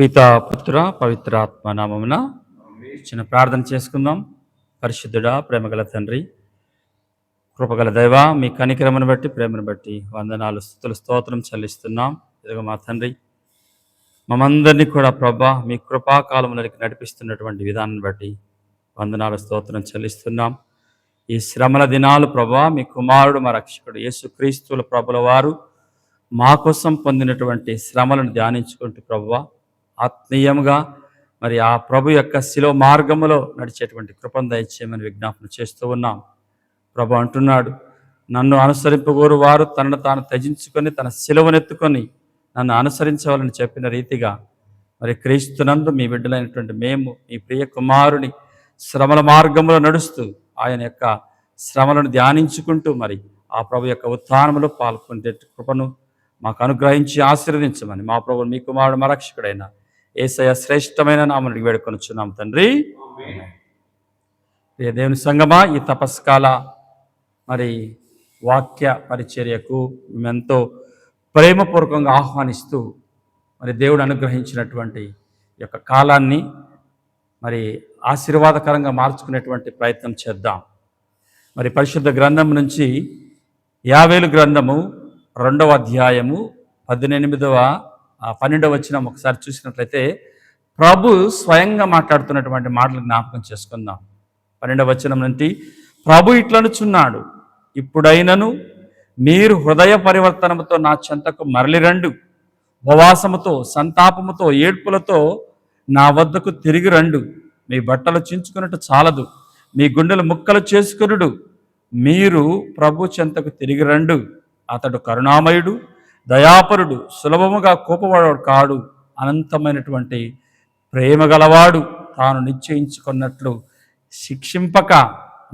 పితా పుత్ర పవిత్రాత్మ నామమున చిన్న ప్రార్థన చేసుకుందాం. పరిశుద్ధుడా ప్రేమగల తండ్రి కృపగల దైవ మీ కనికరమను బట్టి ప్రేమను బట్టి వందనాలు స్థుతుల స్తోత్రం చెల్లిస్తున్నాం. ఇదిగో మా తండ్రి మమందరినీ కూడా ప్రభా మీ కృపాకాలంలోకి నడిపిస్తున్నటువంటి విధానం బట్టి వందనాలు స్తోత్రం చెల్లిస్తున్నాం. ఈ శ్రమల దినాలు ప్రభా మీ కుమారుడు మా రక్షకుడు యేసుక్రీస్తుల ప్రభుల వారు మా కోసం పొందినటువంటి శ్రమలను ధ్యానించుకుంటూ ప్రభా ఆత్మీయంగా మరి ఆ ప్రభు యొక్క శిలో మార్గములో నడిచేటువంటి కృపను దయచేయమని విజ్ఞాపన చేస్తూ ఉన్నాం. ప్రభు అంటున్నాడు నన్ను అనుసరింపగోరు వారు తనను తాను త్యజించుకొని తన శిలువనెత్తుకొని నన్ను అనుసరించవాలని చెప్పిన రీతిగా మరి క్రీస్తునందు మీ బిడ్డలైనటువంటి మేము మీ ప్రియ కుమారుని శ్రమల మార్గంలో నడుస్తూ ఆయన యొక్క శ్రమలను ధ్యానించుకుంటూ మరి ఆ ప్రభు యొక్క ఉత్థానములో పాల్గొనే కృపను మాకు అనుగ్రహించి ఆశీర్వదించమని మా ప్రభు మీ కుమారుడు మరక్షకుడైన ఏసయ శ్రేష్టమైన నామని వేడుకొనుచున్నాం తండ్రి. దేవుని సంగమా ఈ తపస్కాల మరి వాక్య పరిచర్యకు మేమెంతో ప్రేమపూర్వకంగా ఆహ్వానిస్తూ మరి దేవుడు అనుగ్రహించినటువంటి ఈ యొక్క కాలాన్ని మరి ఆశీర్వాదకరంగా మార్చుకునేటువంటి ప్రయత్నం చేద్దాం. మరి పరిశుద్ధ గ్రంథం నుంచి యావేలు గ్రంథము రెండవ అధ్యాయము పద్దెనిమిదవ పన్నెండవ వచ్చిన ఒకసారి చూసినట్లయితే ప్రభు స్వయంగా మాట్లాడుతున్నటువంటి మాటలు జ్ఞాపకం చేసుకుందాం. పన్నెండవ వచనం నుండి ప్రభు ఇట్లనుచున్నాడు ఇప్పుడైనను మీరు హృదయ పరివర్తనముతో నా చెంతకు మరలిరండు. ఉపవాసముతో సంతాపముతో ఏడ్పులతో నా వద్దకు తిరిగి రండు. మీ బట్టలు చించుకున్నట్టు చాలదు. మీ గుండెలు ముక్కలు చేసుకునుడు. మీరు ప్రభు చెంతకు తిరిగి రండు. అతడు కరుణామయుడు దయాపరుడు సులభముగా కోపవాడు కాడు అనంతమైనటువంటి ప్రేమ గలవాడు. తాను నిశ్చయించుకున్నట్లు శిక్షింపక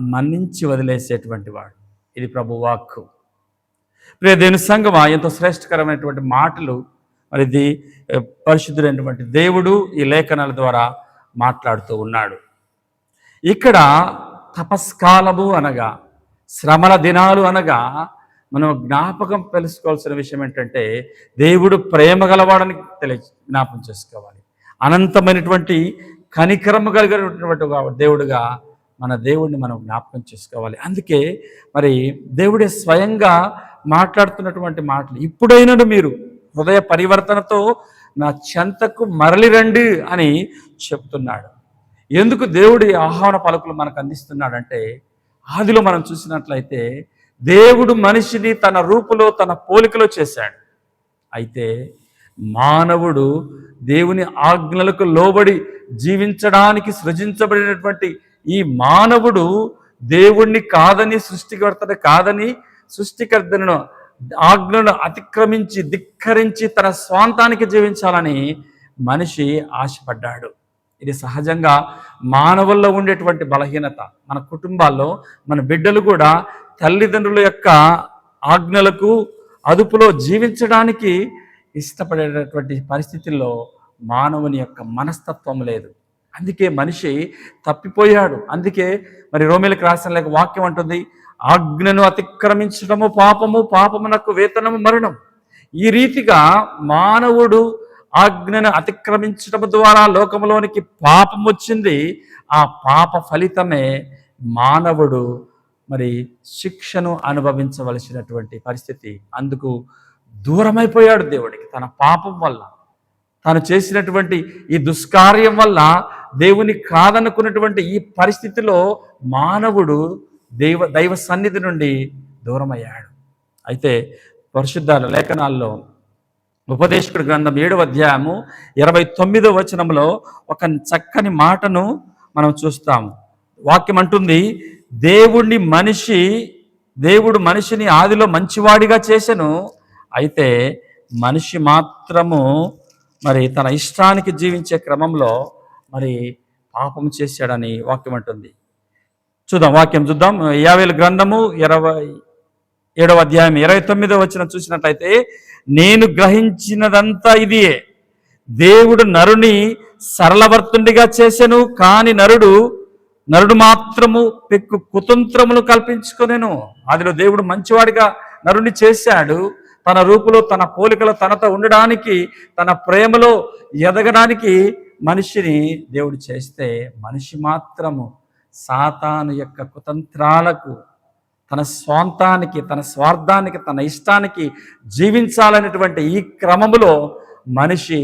మన్నించి వదిలేసేటువంటి వాడు. ఇది ప్రభువాక్కు. ప్రియ దేని సంగమా ఎంతో శ్రేష్టకరమైనటువంటి మాటలు మరి ఇది పరిశుద్ధుడైనటువంటి దేవుడు ఈ లేఖనాల ద్వారా మాట్లాడుతూ ఉన్నాడు. ఇక్కడ తపస్కాలము అనగా శ్రమల దినాలు అనగా మనం జ్ఞాపకం తెలుసుకోవాల్సిన విషయం ఏంటంటే దేవుడు ప్రేమ గలవాడని తెలియ జ్ఞాపకం చేసుకోవాలి. అనంతమైనటువంటి కనికరము కలిగినటువంటి దేవుడుగా మన దేవుడిని మనం జ్ఞాపకం చేసుకోవాలి. అందుకే మరి దేవుడే స్వయంగా మాట్లాడుతున్నటువంటి మాటలు ఇప్పుడైనను మీరు హృదయ పరివర్తనతో నా చెంతకు మరలి రండి అని చెప్తున్నాడు. ఎందుకు దేవుడి ఆహ్వాన పలుకులు మనకు అందిస్తున్నాడంటే ఆదిలో మనం చూసినట్లయితే దేవుడు మనిషిని తన రూపులో తన పోలికలో చేశాడు. అయితే మానవుడు దేవుని ఆజ్ఞలకు లోబడి జీవించడానికి సృజించబడినటువంటి ఈ మానవుడు దేవుణ్ణి కాదని సృష్టికర్తను కాదని సృష్టికర్తను ఆజ్ఞను అతిక్రమించి ధిక్కరించి తన స్వాంతానికి జీవించాలని మనిషి ఆశపడ్డాడు. ఇది సహజంగా మానవుల్లో ఉండేటువంటి బలహీనత. మన కుటుంబాల్లో మన బిడ్డలు కూడా తల్లిదండ్రుల యొక్క ఆజ్ఞలకు అదుపులో జీవించడానికి ఇష్టపడేటటువంటి పరిస్థితుల్లో మానవుని యొక్క మనస్తత్వం లేదు. అందుకే మనిషి తప్పిపోయాడు. అందుకే మరి రోమిలకు రాసిన లేక వాక్యం అంటుంది ఆజ్ఞను అతిక్రమించడము పాపము పాపమునకు వేతనము మరణం. ఈ రీతిగా మానవుడు ఆజ్ఞను అతిక్రమించడం ద్వారా లోకంలోనికి పాపం వచ్చింది. ఆ పాప ఫలితమే మానవుడు మరి శిక్షను అనుభవించవలసినటువంటి పరిస్థితి. అందుకు దూరమైపోయాడు దేవుడికి తన పాపం వల్ల. తాను చేసినటువంటి ఈ దుష్కార్యం వల్ల దేవుని కాదనుకున్నటువంటి ఈ పరిస్థితిలో మానవుడు దైవ దైవ సన్నిధి నుండి దూరమయ్యాడు. అయితే పరిశుద్ధాల లేఖనాల్లో ఉపదేశకుడి గ్రంథం ఏడవ అధ్యాయము ఇరవై తొమ్మిదో వచనంలో ఒక చక్కని మాటను మనం చూస్తాము. వాక్యం అంటుంది దేవుణ్ణి మనిషి దేవుడు మనిషిని ఆదిలో మంచివాడిగా చేసెను. అయితే మనిషి మాత్రము మరి తన ఇష్టానికి జీవించే క్రమంలో మరి పాపం చేశాడని వాక్యం అంటుంది. చూద్దాం వాక్యం చూద్దాం. యావేలు గ్రంథము ఇరవై ఏడవ అధ్యాయం ఇరవై తొమ్మిదో వచ్చిన చూసినట్లయితే నేను గ్రహించినదంతా ఇదియే దేవుడు నరుని సరళవర్తుండిగా చేసెను కాని నరుడు నరుడు మాత్రము పెక్కు కుతంత్రములు కల్పించుకునేను. అదిలో దేవుడు మంచివాడిగా నరుని చేశాడు. తన రూపులో తన పోలికలో తనతో ఉండడానికి తన ప్రేమలో ఎదగడానికి మనిషిని దేవుడు చేస్తే మనిషి మాత్రము సాతాను యొక్క కుతంత్రాలకు తన స్వాంతానికి తన స్వార్థానికి తన ఇష్టానికి జీవించాలనేటువంటి ఈ క్రమములో మనిషి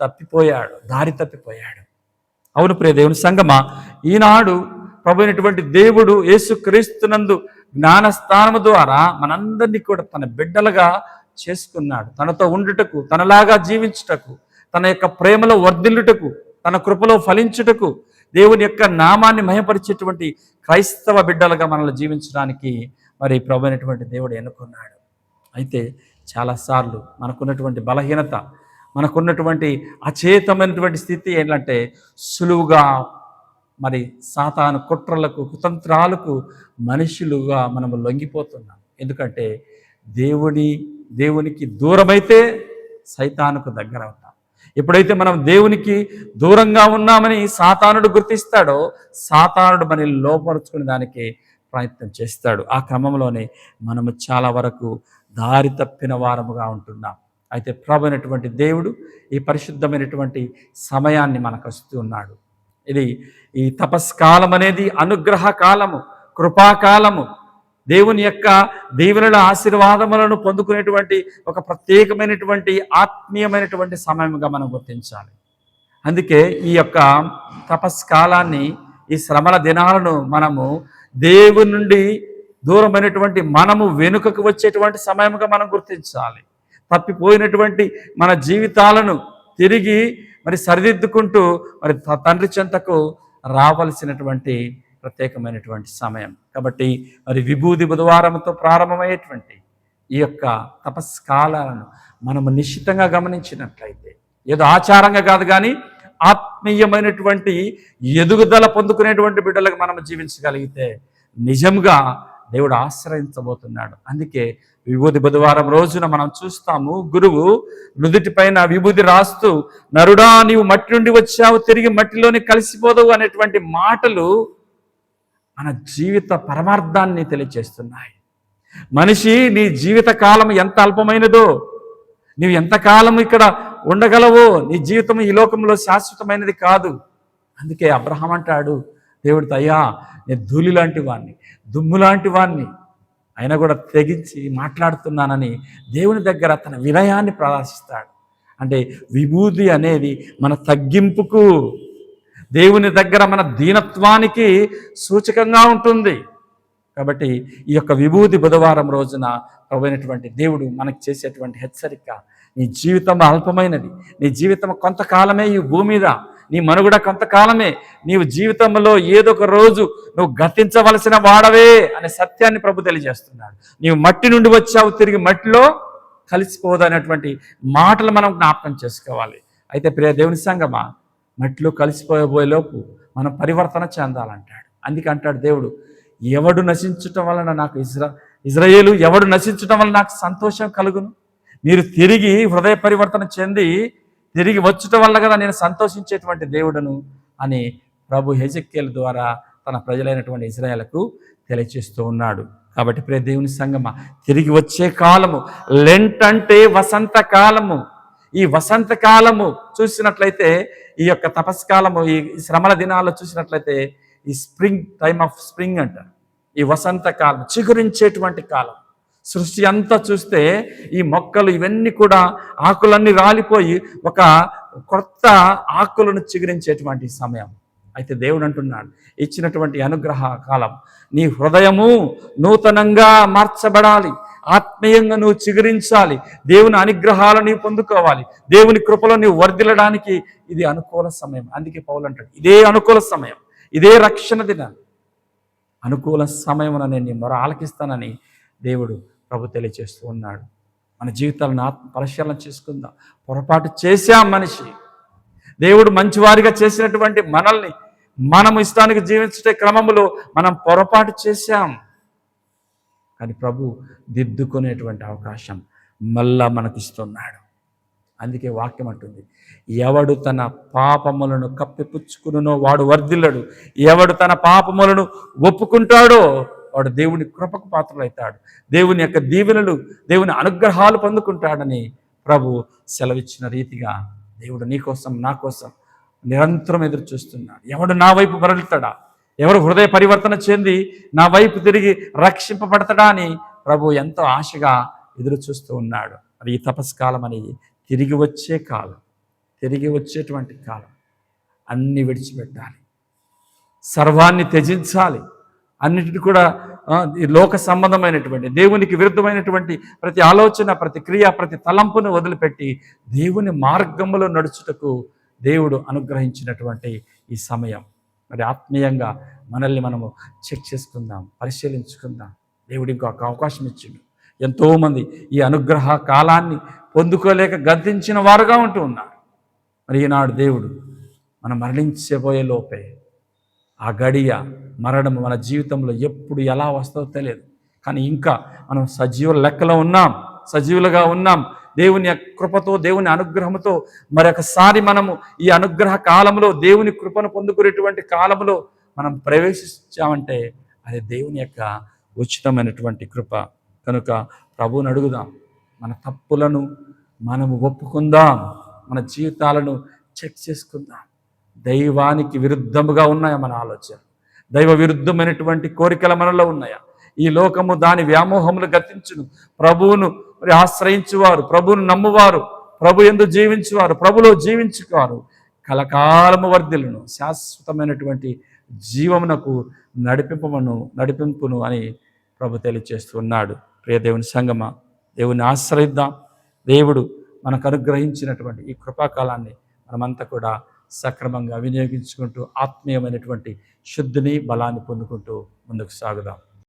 తప్పిపోయాడు దారి తప్పిపోయాడు. అవును ప్రియ దేవుని సంగమా ఈనాడు ప్రభు అయినటువంటి దేవుడు యేసుక్రీస్తునందు జ్ఞానస్థానము ద్వారా మనందరినీ కూడా తన బిడ్డలుగా చేసుకున్నాడు. తనతో ఉండుటకు తనలాగా జీవించుటకు తన యొక్క ప్రేమలో వర్ధిల్లుటకు తన కృపలో ఫలించుటకు దేవుని యొక్క నామాన్ని మహపరిచేటువంటి క్రైస్తవ బిడ్డలుగా మనల్ని జీవించడానికి మరి ప్రభు అయినటువంటి దేవుడు ఎన్నుకున్నాడు. అయితే చాలాసార్లు మనకున్నటువంటి బలహీనత మనకున్నటువంటి అచేతమైనటువంటి స్థితి ఏంటంటే సులువుగా మరి సాతాను కుట్రలకు కుతంత్రాలకు మనుషులుగా మనము లొంగిపోతున్నాం. ఎందుకంటే దేవుని దేవునికి దూరమైతే సైతానుకు దగ్గర అవుతాం ఎప్పుడైతే మనం దేవునికి దూరంగా ఉన్నామని సాతానుడు గుర్తిస్తాడో సాతానుడు మనల్ని లోపరుచుకునే దానికి ప్రయత్నం చేస్తాడు. ఆ క్రమంలోనే మనము చాలా వరకు దారి తప్పిన వారముగా ఉంటున్నాం. అయితే ప్రభునటువంటి దేవుడు ఈ పరిశుద్ధమైనటువంటి సమయాన్ని మనకు వస్తూ ఉన్నాడు. ఇది ఈ తపస్కాలం అనేది అనుగ్రహ కాలము కృపాకాలము దేవుని యొక్క దీవెనల ఆశీర్వాదములను పొందుకునేటువంటి ఒక ప్రత్యేకమైనటువంటి ఆత్మీయమైనటువంటి సమయంగా మనం గుర్తించాలి. అందుకే ఈ యొక్క తపస్కాలాన్ని ఈ శ్రమల దినాలను మనము దేవుని నుండి దూరమైనటువంటి మనము వెనుకకు వచ్చేటువంటి సమయంగా మనం గుర్తించాలి. తప్పిపోయినటువంటి మన జీవితాలను తిరిగి మరి సరిదిద్దుకుంటూ మరి త- తండ్రి చెంతకు రావలసినటువంటి ప్రత్యేకమైనటువంటి సమయం. కాబట్టి మరి విభూది బుధవారంతో ప్రారంభమయ్యేటువంటి ఈ యొక్క తపస్కాలాలను మనము నిశ్చితంగా గమనించినట్లయితే ఏదో ఆచారంగా కాదు కానీ ఆత్మీయమైనటువంటి ఎదుగుదల పొందుకునేటువంటి బిడ్డలకు మనం జీవించగలిగితే నిజంగా దేవుడు ఆశ్రయించబోతున్నాడు. అందుకే విభూది బుధవారం రోజున మనం చూస్తాము గురువు నుదుటి పైన విభూది రాస్తూ నరుడా నీవు మట్టి నుండి వచ్చావు తిరిగి మట్టిలోనే కలిసిపోదవు అనేటువంటి మాటలు మన జీవిత పరమార్థాన్ని తెలియచేస్తున్నాయి. మనిషి నీ జీవిత కాలం ఎంత అల్పమైనదో నీవు ఎంతకాలం ఇక్కడ ఉండగలవో నీ జీవితం ఈ లోకంలో శాశ్వతమైనది కాదు. అందుకే అబ్రహం అంటాడు దేవుడు అయ్యా నేను ధూళి లాంటి వాడిని దుమ్ము లాంటి వాడిని అయినా కూడా తెగించి మాట్లాడుతున్నానని దేవుని దగ్గర తన వినయాన్ని ప్రదర్శిస్తాడు అంటే విభూది అనేది మన తగ్గింపుకు దేవుని దగ్గర మన దీనత్వానికి సూచకంగా ఉంటుంది. కాబట్టి ఈ యొక్క విభూతి బుధవారం రోజున పోయినటువంటి దేవుడు మనకు చేసేటువంటి హెచ్చరిక నీ జీవితం అల్పమైనది. నీ జీవితం కొంతకాలమే ఈ భూమి మీద. నీ మనుగడ కొంతకాలమే. నీవు జీవితంలో ఏదో ఒక రోజు నువ్వు గతించవలసిన వాడవే అనే సత్యాన్ని ప్రభు తెలియజేస్తున్నాడు. నీవు మట్టి నుండి వచ్చావు తిరిగి మట్టిలో కలిసిపోదనేటువంటి మాటలు మనం జ్ఞాపకం చేసుకోవాలి. అయితే ప్రియ దేవుని సంగమా మట్టిలో కలిసిపోయబోయేలోపు మనం పరివర్తన చెందాలంటాడు. అందుకే అంటాడు దేవుడు ఎవడు నశించటం వలన నాకు ఇజ్రా ఇజ్రాయేలు ఎవడు నశించటం వలన నాకు సంతోషం కలుగును? మీరు తిరిగి హృదయ పరివర్తన చెంది తిరిగి వచ్చటం వల్ల కదా నేను సంతోషించేటువంటి దేవుడను అని ప్రభు హెజక్కేల్ ద్వారా తన ప్రజలైనటువంటి ఇజ్రాయేలకు తెలియచేస్తూ ఉన్నాడు. కాబట్టి ప్రే దేవుని సంగమ తిరిగి వచ్చే కాలము లెంట్ అంటే వసంత కాలము. ఈ వసంతకాలము చూసినట్లయితే ఈ యొక్క తపస్కాలము ఈ శ్రమల దినాల్లో చూసినట్లయితే ఈ స్ప్రింగ్ టైమ్ ఆఫ్ స్ప్రింగ్ అంటారు ఈ వసంతకాలం చిగురించేటువంటి కాలం. సృష్టి అంతా చూస్తే ఈ మొక్కలు ఇవన్నీ కూడా ఆకులన్నీ రాలిపోయి ఒక కొత్త ఆకులను చిగురించేటువంటి సమయం. అయితే దేవుడు అంటున్నాడు ఇచ్చినటువంటి అనుగ్రహ కాలం. నీ హృదయము నూతనంగా మార్చబడాలి. ఆత్మీయంగా నువ్వు చిగురించాలి. దేవుని అనుగ్రహాలు నీవు పొందుకోవాలి. దేవుని కృపలో నీవు వర్దిలడానికి ఇది అనుకూల సమయం. అందుకే పౌలు అంటాడు ఇదే అనుకూల సమయం. ఇదే రక్షణ దినం. అనుకూల సమయమున నేను మరో ఆలకిస్తానని దేవుడు ప్రభు తెలియచేస్తూ ఉన్నాడు. మన జీవితాలను ఆత్మ పరిశీలన చేసుకుందాం. పొరపాటు చేశాం మనిషి దేవుడు మంచివారిగా చేసినటువంటి మనల్ని మనం ఇష్టానికి జీవించే క్రమంలో మనం పొరపాటు చేశాం. కానీ ప్రభు దిద్దుకునేటువంటి అవకాశం మళ్ళా మనకిస్తున్నాడు. అందుకే వాక్యం అంటుంది ఎవడు తన పాపములను కప్పిపుచ్చుకునో వాడు వర్ధిల్లడు. ఎవడు తన పాపములను ఒప్పుకుంటాడో వాడు దేవుని కృపకు పాత్రలవుతాడు దేవుని యొక్క దీవెనలు దేవుని అనుగ్రహాలు పొందుకుంటాడని ప్రభు సెలవిచ్చిన రీతిగా దేవుడు నీ కోసం నా కోసం నిరంతరం ఎదురు చూస్తున్నాడు ఎవడు నా వైపు మరలుతాడా? ఎవరు హృదయ పరివర్తన చెంది నా వైపు తిరిగి రక్షింపబడతడాని ప్రభు ఎంతో ఆశగా ఎదురు చూస్తూ ఉన్నాడు. అది ఈ తపస్కాలం అనేది తిరిగి వచ్చే కాలం తిరిగి వచ్చేటువంటి కాలం. అన్ని విడిచిపెట్టాలి. సర్వాన్ని త్యజించాలి. అన్నిటిని కూడా ఈ లోక సంబంధమైనటువంటి దేవునికి విరుద్ధమైనటువంటి ప్రతి ఆలోచన ప్రతి క్రియ ప్రతి తలంపును వదిలిపెట్టి దేవుని మార్గంలో నడుచుటకు దేవుడు అనుగ్రహించినటువంటి ఈ సమయం. మరి ఆత్మీయంగా మనల్ని మనము చెక్ చేసుకుందాం పరిశీలించుకుందాం. దేవుడి ఇంకొక అవకాశం ఇచ్చిండు. ఎంతోమంది ఈ అనుగ్రహ కాలాన్ని పొందుకోలేక గద్దించిన వారుగా ఉంటూ ఉన్నారు. మరి ఈనాడు దేవుడు మనం మరణించబోయే లోపే ఆ గడియ మరణం మన జీవితంలో ఎప్పుడు ఎలా వస్తుందో తెలియదు. కానీ ఇంకా మనం సజీవుల లెక్కలో ఉన్నాం సజీవులుగా ఉన్నాం దేవుని కృపతో దేవుని అనుగ్రహంతో మరొకసారి మనము ఈ అనుగ్రహ కాలంలో దేవుని కృపను పొందుకునేటువంటి కాలంలో మనం ప్రవేశించామంటే అది దేవుని యొక్క ఉచితమైనటువంటి కృప. కనుక ప్రభువుని అడుగుదాం. మన తప్పులను మనము ఒప్పుకుందాం. మన జీవితాలను చెక్ చేసుకుందాం. దైవానికి విరుద్ధముగా ఉన్నాయా మన ఆలోచన దైవ విరుద్ధమైనటువంటి కోరికలు మనలో ఉన్నాయా? ఈ లోకము దాని వ్యామోహములు గతించును. ప్రభువును మరి ఆశ్రయించువారు ప్రభువును నమ్మువారు ప్రభు ఎందు జీవించేవారు ప్రభులో జీవించువారు. కలకాలము వర్ధిలను శాశ్వతమైనటువంటి జీవమునకు నడిపింపమను నడిపింపును అని ప్రభు తెలియచేస్తున్నాడు. ప్రియ దేవుని సంగమ దేవుని ఆశ్రయిద్దాం. దేవుడు మనకు అనుగ్రహించినటువంటి ఈ కృపాకాలాన్ని మనమంతా కూడా సక్రమంగా వినియోగించుకుంటూ ఆత్మీయమైనటువంటి శుద్ధిని బలాన్ని పొందుకుంటూ ముందుకు సాగుదాం.